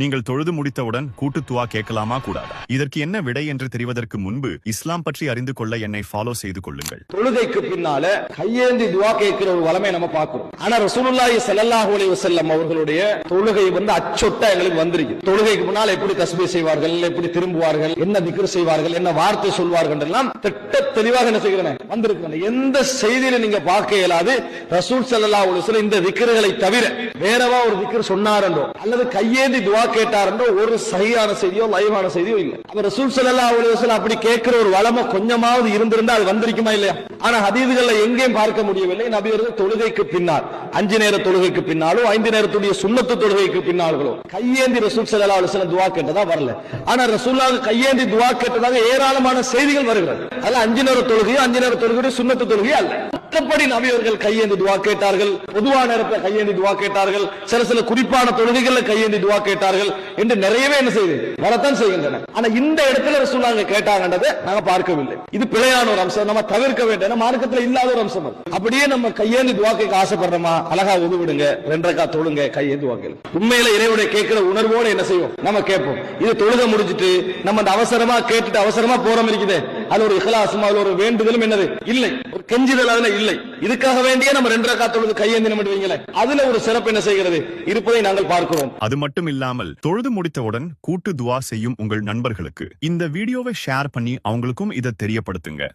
நீங்கள் தொழுது முடித்தவுடன் கூட்டு துவா கேட்கலாமா கூடாதா? இதற்கு என்ன விடை என்று தெரிவதற்கு முன்பு இஸ்லாம் பற்றி அறிந்து கொள்ள என்னை ஃபாலோ செய்து கொள்ளுங்கள். தொழுகைக்கு பின்னால கையேந்தி துவா கேட்கிற ஒரு வளமை நம்ம பார்க்கிறோம். ஆனா ரசூலுல்லாஹி ஸல்லல்லாஹு அலைஹி வஸல்லம் அவர்களுடைய தொழுகை வந்து அச்சொட்டா எங்களுக்கு வந்திருக்கு. தொழுகைக்கு முன்னால் எப்படி தஸ்பீ செய்வார்கள் எப்படி திரும்புவார்கள் என்ன திக்ர் செய்வார்கள் என்ன வார்த்தை சொல்வார்கள் எல்லாம் திட்ட தெளிவாக என்ன செய்கிறேன் வந்திருக்கிறேன். எந்த செய்தியில நீங்க பார்க்க இயலாது. ரசூல் ஸல்லல்லாஹு அலைஹி வஸல்லம் இந்த திக்ருகளை தவிர வேறவா ஒரு திக்ர் சொன்னாரன்றோ அல்லது கையேந்தி துவா கேட்டாரன்றோ ஒரு சரியான செய்தியோ லைவான செய்தியோ இல்ல. அப்ப ரசூல் ஸல்லல்லாஹு அலைஹி அப்படி கேட்கிற ஒரு வளமை கொஞ்சமாவது இருந்திருந்தா அது வந்திருக்குமா இல்லையா? ஆனா ஹதீதுகள்ல எங்கேயும் பார்க்க முடியவில்லை. நபி அவர்கள் தொழுகைக்கு பின்னால் அஞ்சு நேர தொழுகைக்கு பின்னாலோ ஐந்து நேரத்துடைய சுண்ணத்து தொழுகைக்கு பின்னால்களோ கையேந்தி ரசூல் ஸல்லல்லாஹு அலைஹி வஸல்லம் துவா கேட்டதா வரல. ஆனா ரசூல்லாக கையேந்தி துவா கேட்டதாக ஏராளமான செய்திகள் வருகிறது. அதுல அஞ்சு நேர தொழுகையோ அஞ்சு நேர தொழுகையோ சுண்ணத்து தொழுகையோ அல்ல. மற்றபடி நபியவர்கள் கையேந்தி துவா கேட்டார்கள். பொதுவான நேரத்தில் கையேந்தி துவா கேட்டார்கள். சில சில குறிப்பான தொழுகைகள்ல கையேந்தி துவா கேட்டார்கள் என்று நிறையவே என்ன செய்யுது வரத்தான் செய்கின்றன. ஆனா இந்த இடத்துல ரசூலாங்க கேட்டாங்கன்றதை நாங்க பார்க்கவில்லை. இது பிழையான ஒரு அம்சம். நம்ம தவிர்க்க வேண்டும். மார்க்கத்தில் மார்க்கத்துல இல்லாத ஒரு அம்சம் அப்படியே நம்ம கையேந்தி துவா கேட்க ஆசைப்படுறோமா? அழகா உதவிடுங்க ரெண்டரைக்கா தொழுங்க கையேந்தி வாங்க உண்மையில இறைவனை கேட்கிற உணர்வோடு என்ன செய்வோம்? நம்ம கேட்போம். இது தொழுக முடிச்சிட்டு நம்ம அந்த அவசரமா கேட்டுட்டு அவசரமா போறோம் இருக்குது. அது ஒரு இஹலாசும் அதுல ஒரு வேண்டுதலும் என்னது? இல்லை. ஒரு கெஞ்சுதல் அதுல இல்லை. இதுக்காக வேண்டியே நம்ம ரெண்டரை காத்தொழுது கையேந்தி நம்ம அதுல ஒரு சிறப்பு என்ன செய்கிறது? இருப்பதை நாங்கள் பார்க்கிறோம். அது மட்டும் இல்லாமல் தொழுது முடித்தவுடன் கூட்டு துவா செய்யும் உங்கள் நண்பர்களுக்கு. இந்த வீடியோவை ஷேர் பண்ணி அவங்களுக்கும் இதை தெரியப்படுத்துங்க.